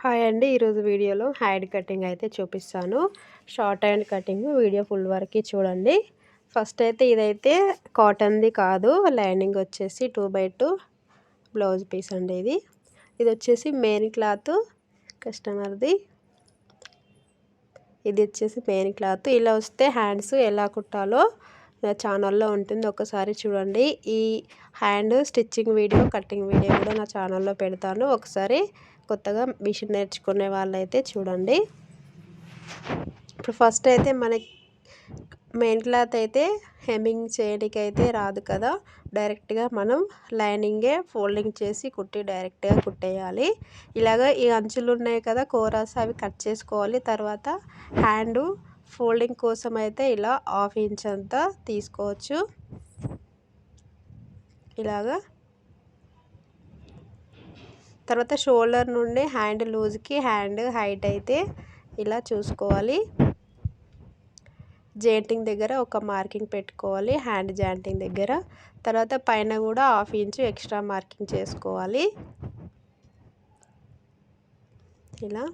Hi అండి. ఈరోజు వీడియోలో హ్యాండ్ కటింగ్ అయితే చూపిస్తాను. Short hand cutting video full వరకు చూడండి. ఫస్ట్ అయితే ఇదైతే కాటన్ది కాదు. లైనింగ్ వచ్చేసి two by two blouse piece అండి ఇది. ఇది వచ్చేసి మెయిన్ క్లాత్ కస్టమర్ది. ఇది వచ్చేసి మెయిన్ క్లాత్. ఇలా వస్తే హ్యాండ్స్ ఎలా కుట్టాలో ఛానల్లో ఉంటుంది. ఒకసారి చూడండి. ఈ hand stitching video cutting video కూడా నా ఛానల్లో పెడతాను. ఒకసారి కొత్తగా మిషన్ నేర్చుకునే వాళ్ళైతే చూడండి. ఇప్పుడు ఫస్ట్ అయితే మనకి మెయిన్ క్లాత్ అయితే హెమ్మింగ్ చేయడానికి అయితే రాదు కదా. డైరెక్ట్గా మనం లైనింగే ఫోల్డింగ్ చేసి కుట్టి డైరెక్ట్గా కుట్టేయాలి. ఇలాగ ఈ అంచులు ఉన్నాయి కదా కోరాస్ అవి కట్ చేసుకోవాలి. తర్వాత హ్యాండ్ ఫోల్డింగ్ కోసం అయితే ఇలా హాఫ్ ఇంచ్ అంతా తీసుకోవచ్చు. ఇలాగా తర్వాత షోల్డర్ నుండి హ్యాండ్ లూజ్కి హ్యాండ్ హైట్ అయితే ఇలా చూసుకోవాలి. జాయింటింగ్ దగ్గర ఒక మార్కింగ్ పెట్టుకోవాలి హ్యాండ్ జాయింటింగ్ దగ్గర. తర్వాత పైన కూడా హాఫ్ ఇంచు ఎక్స్ట్రా మార్కింగ్ చేసుకోవాలి. ఇలా.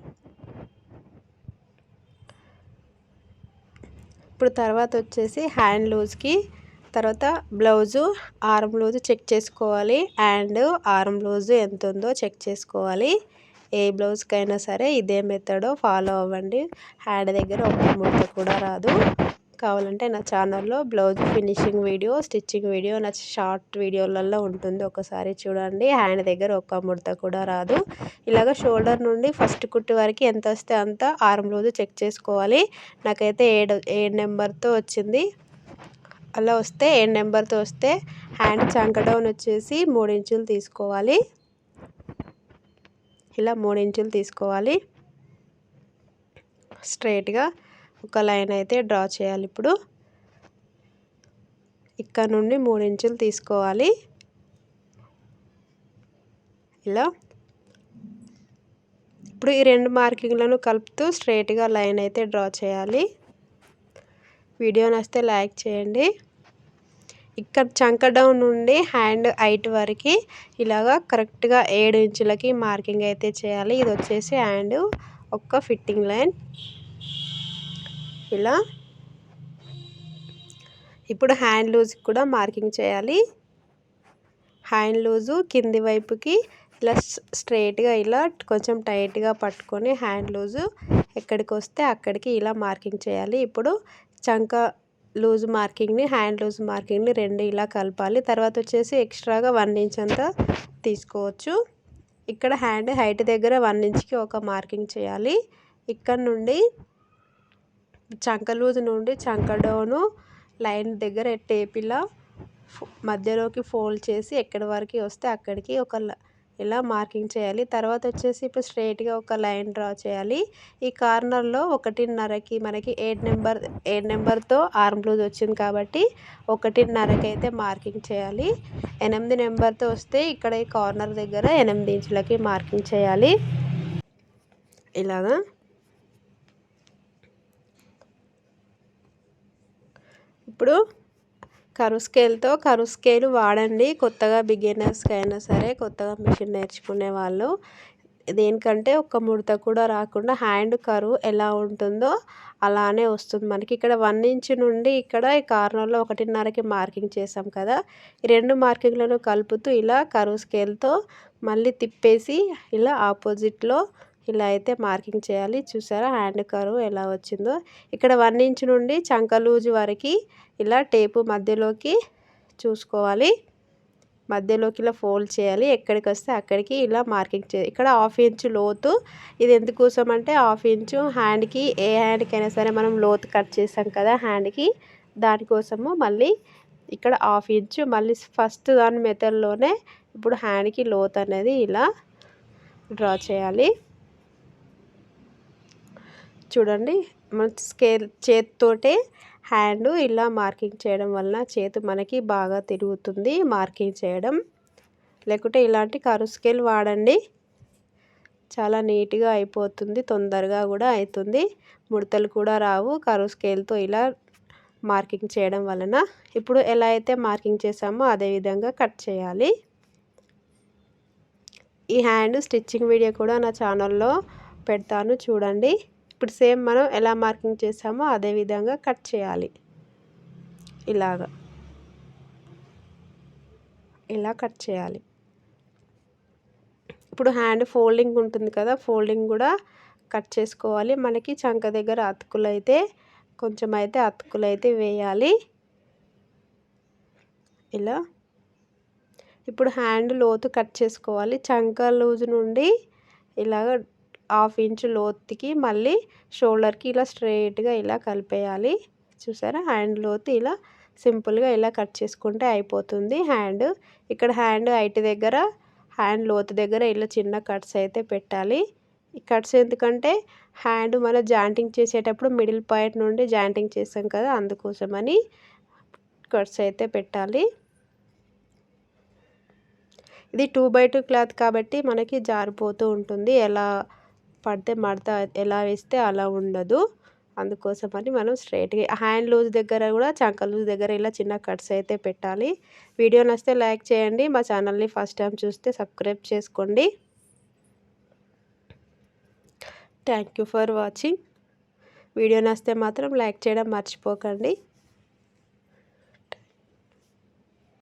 ఇప్పుడు తర్వాత వచ్చేసి హ్యాండ్ లూజ్కి తర్వాత బ్లౌజు ఆర్మ్ లూజ్ చెక్ చేసుకోవాలి. అండ్ ఆర్మ్ లూజు ఎంత ఉందో చెక్ చేసుకోవాలి. ఏ బ్లౌజ్కైనా సరే ఇదే మెథడ్ ఫాలో అవ్వండి. హ్యాండ్ దగ్గర ఒక ముడత కూడా రాదు. కావాలంటే నా ఛానల్లో blouse finishing video stitching video నా షార్ట్ వీడియోలలో ఉంటుంది. ఒకసారి చూడండి. హ్యాండ్ దగ్గర ఒక్క ముడత కూడా రాదు. ఇలాగ షోల్డర్ నుండి ఫస్ట్ కుట్టి వరకు ఎంత వస్తే అంత ఆర్మ్ రోజు చెక్ చేసుకోవాలి. నాకైతే ఏడు ఏడు నెంబర్తో వచ్చింది? అలా వస్తే ఏడు నెంబర్తో వస్తే హ్యాండ్ చంక డౌన్ వచ్చేసి మూడు ఇంచులు తీసుకోవాలి. ఇలా మూడు ఇంచులు తీసుకోవాలి. స్ట్రైట్గా ఒక లైన్ అయితే డ్రా చేయాలి ఇప్పుడు. ఇక్కడ నుండి మూడు ఇంచులు తీసుకోవాలి. ఇలా. ఇప్పుడు ఈ రెండు మార్కింగ్లను కలుపుతూ స్ట్రైట్గా లైన్ అయితే డ్రా చేయాలి. వీడియో నచ్చితే లైక్ చేయండి. ఇక్కడ చంక డౌన్ నుండి హ్యాండ్ హైట్ వరకు ఇలాగా కరెక్ట్గా ఏడు ఇంచులకి మార్కింగ్ అయితే చేయాలి. ఇది వచ్చేసి హ్యాండ్ ఒక్క ఫిట్టింగ్ లైన్. ఇలా. ఇప్పుడు హ్యాండ్ లూజ్ కూడా మార్కింగ్ చేయాలి. హ్యాండ్ లూజు కింది వైపుకి ఇలా స్ట్రైట్గా ఇలా కొంచెం టైట్గా పట్టుకొని హ్యాండ్ లూజు ఎక్కడికి వస్తే అక్కడికి ఇలా మార్కింగ్ చేయాలి. ఇప్పుడు చంక లూజ్ మార్కింగ్ని హ్యాండ్ లూజ్ మార్కింగ్ని రెండు ఇలా కలపాలి. తర్వాత వచ్చేసి ఎక్స్ట్రాగా వన్ ఇంచ్ అంతా తీసుకోవచ్చు. ఇక్కడ హ్యాండ్ హైట్ దగ్గర వన్ ఇంచ్కి ఒక మార్కింగ్ చేయాలి. ఇక్కడ నుండి చంక లూజ్ నుండి చంక డౌను లైన్ దగ్గర టేప్ ఇలా మధ్యలోకి ఫోల్డ్ చేసి ఎక్కడి వరకు వస్తే అక్కడికి ఒక ఇలా మార్కింగ్ చేయాలి. తర్వాత వచ్చేసి ఇప్పుడు స్ట్రైట్గా ఒక లైన్ డ్రా చేయాలి. ఈ కార్నర్లో ఒకటిన్నరకి మనకి ఎయిట్ నెంబర్ ఎయిట్ నెంబర్తో ఆర్మ్ బ్లూజ్ వచ్చింది కాబట్టి ఒకటిన్నరకి అయితే మార్కింగ్ చేయాలి. ఎనిమిది నెంబర్తో వస్తే ఇక్కడ ఈ కార్నర్ దగ్గర ఎనిమిది ఇంచులకి మార్కింగ్ చేయాలి. ఇలాగా. ఇప్పుడు కరువు స్కేల్తో కరువు స్కేల్ వాడండి. కొత్తగా బిగినర్స్కి అయినా సరే కొత్తగా మిషన్ నేర్చుకునే వాళ్ళు. దేనికంటే ఒక ముడత కూడా రాకుండా హ్యాండ్ కరువు ఎలా ఉంటుందో అలానే వస్తుంది మనకి. ఇక్కడ వన్ ఇంచ్ నుండి ఇక్కడ ఈ కార్నర్లో ఒకటిన్నరకి మార్కింగ్ చేసాం కదా. ఈ రెండు మార్కింగ్లను కలుపుతూ ఇలా కరువు స్కేల్తో మళ్ళీ తిప్పేసి ఇలా ఆపోజిట్లో ఇలా అయితే మార్కింగ్ చేయాలి. చూసారా హ్యాండ్ కరువు ఎలా వచ్చిందో. ఇక్కడ వన్ ఇంచ్ నుండి చంకలూజు వరకు ఇలా టేపు మధ్యలోకి చూసుకోవాలి. మధ్యలోకి ఇలా ఫోల్డ్ చేయాలి. ఎక్కడికి వస్తే అక్కడికి ఇలా మార్కింగ్ చేయాలి. ఇక్కడ హాఫ్ ఇంచు లోతు. ఇది ఎందుకోసం అంటే హాఫ్ ఇంచు హ్యాండ్కి ఏ హ్యాండ్కి అయినా సరే మనం లోతు కట్ చేసాం కదా హ్యాండ్కి దానికోసము మళ్ళీ ఇక్కడ హాఫ్ ఇంచు మళ్ళీ ఫస్ట్ దాని మెథడ్లోనే ఇప్పుడు హ్యాండ్కి లోత్ అనేది ఇలా డ్రా చేయాలి. చూడండి మన స్కేల్ చేతితోటే హ్యాండ్ ఇలా మార్కింగ్ చేయడం వలన చేతి మనకి బాగా తిరుగుతుంది మార్కింగ్ చేయడం. లేకుంటే ఇలాంటి కరు స్కేల్ వాడండి. చాలా నీట్గా అయిపోతుంది తొందరగా కూడా అవుతుంది ముడతలు కూడా రావు కరు స్కేల్తో ఇలా మార్కింగ్ చేయడం వలన. ఇప్పుడు ఎలా అయితే మార్కింగ్ చేసామో అదే విధంగా కట్ చేయాలి. ఈ హ్యాండ్ స్టిచ్చింగ్ వీడియో కూడా నా ఛానల్లో పెడతాను చూడండి. ఇప్పుడు సేమ్ మనం ఎలా మార్కింగ్ చేసామో అదే విధంగా కట్ చేయాలి. ఇలాగా. ఇలా కట్ చేయాలి. ఇప్పుడు హ్యాండ్ ఫోల్డింగ్ ఉంటుంది కదా ఫోల్డింగ్ కూడా కట్ చేసుకోవాలి. మనకి చంక దగ్గర అతుకులు అయితే కొంచెం అయితే అతుకులు అయితే వేయాలి. ఇలా. ఇప్పుడు హ్యాండ్ లోతు కట్ చేసుకోవాలి. చంక లూజ్ నుండి ఇలాగ హాఫ్ ఇంచ్ లోతుకి మళ్ళీ షోల్డర్కి ఇలా స్ట్రైట్గా ఇలా కలిపేయాలి. చూసారా? హ్యాండ్ లోతు ఇలా సింపుల్గా ఇలా కట్ చేసుకుంటే అయిపోతుంది హ్యాండ్. ఇక్కడ హ్యాండ్ హైట్ దగ్గర హ్యాండ్ లోతు దగ్గర ఇలా చిన్న కట్స్ అయితే పెట్టాలి. కట్స్ ఎందుకంటే హ్యాండ్ మన జాయింటింగ్ చేసేటప్పుడు మిడిల్ పాయింట్ నుండి జాయింటింగ్ చేసాం కదా అందుకోసమని కట్స్ అయితే పెట్టాలి. ఇది టూ బై టూ క్లాత్ కాబట్టి మనకి జారిపోతూ ఉంటుంది. ఎలా పడితే మడత ఎలా వేస్తే అలా ఉండదు. అందుకోసమని మనం స్ట్రైట్గా హ్యాండ్ లూజ్ దగ్గర కూడా చంక లూజ్ దగ్గర ఇలా చిన్న కట్స్ అయితే పెట్టాలి. వీడియో నచ్చితే లైక్ చేయండి. మా ఛానల్ని ఫస్ట్ టైం చూస్తే సబ్స్క్రైబ్ చేసుకోండి. Thank you for watching. Video నచ్చితే మాత్రం లైక్ చేయడం మర్చిపోకండి.